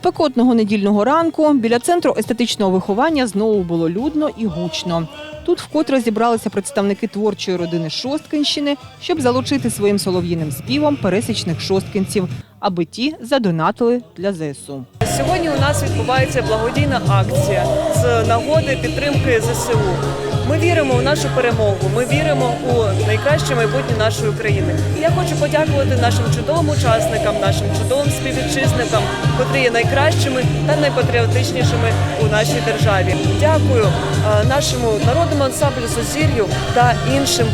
Спекотного недільного ранку біля центру естетичного виховання знову було людно і гучно. Тут вкотре зібралися представники творчої родини Шосткинщини, щоб залучити своїм солов'їним співом пересічних шосткинців, аби ті задонатили для ЗСУ. Сьогодні у нас відбувається благодійна акція з нагоди підтримки ЗСУ. Ми віримо в нашу перемогу. Ми віримо у найкраще майбутнє нашої країни. І я хочу подякувати нашим чудовим учасникам, нашим чудовим співвітчизникам, котрі є найкращими та найпатріотичнішими у нашій державі. Дякую е, нашому народному ансамблю Сузір'ю та іншим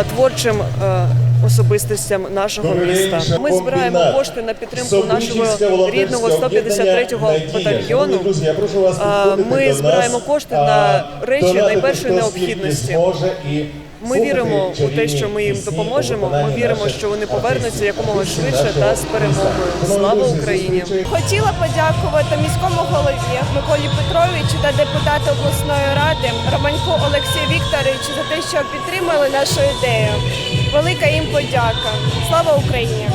е, творчим. Особистостям нашого міста ми збираємо кошти на підтримку нашого рідного 153-го батальйону. Ми збираємо кошти на речі найпершої необхідності. Ми віримо у те, що ми їм допоможемо. Ми віримо, що вони повернуться якомога швидше та з перемогою. Слава Україні! Хотіла подякувати міському голові Миколі Петровичу та депутату обласної ради Романьку Олексію Вікторовичу за те, що підтримали нашу ідею. Велика їм подяка. Слава Україні!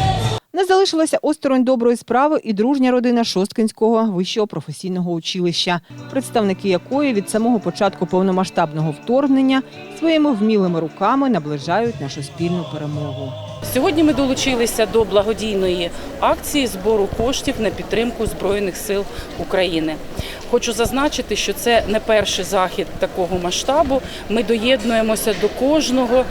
Не залишилася осторонь доброї справи і дружня родина Шосткинського вищого професійного училища, представники якої від самого початку повномасштабного вторгнення своїми вмілими руками наближають нашу спільну перемогу. Сьогодні ми долучилися до благодійної акції збору коштів на підтримку Збройних сил України. Хочу зазначити, що це не перший захід такого масштабу. Ми доєднуємося до кожного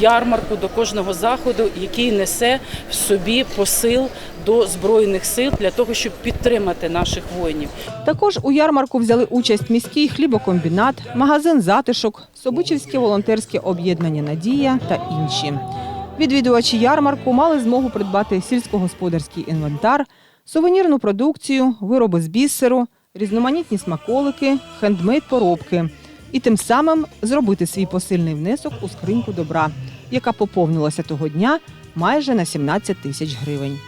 ярмарку, до кожного заходу, який несе в собі посил до збройних сил для того, щоб підтримати наших воїнів. Також у ярмарку взяли участь міський хлібокомбінат, магазин затишок, Собичівське волонтерське об'єднання Надія та інші. Відвідувачі ярмарку мали змогу придбати сільськогосподарський інвентар, сувенірну продукцію, вироби з бісеру, різноманітні смаколики, хендмейд поробки і тим самим зробити свій посильний внесок у скриньку добра, яка поповнилася того дня майже на 17 тисяч гривень.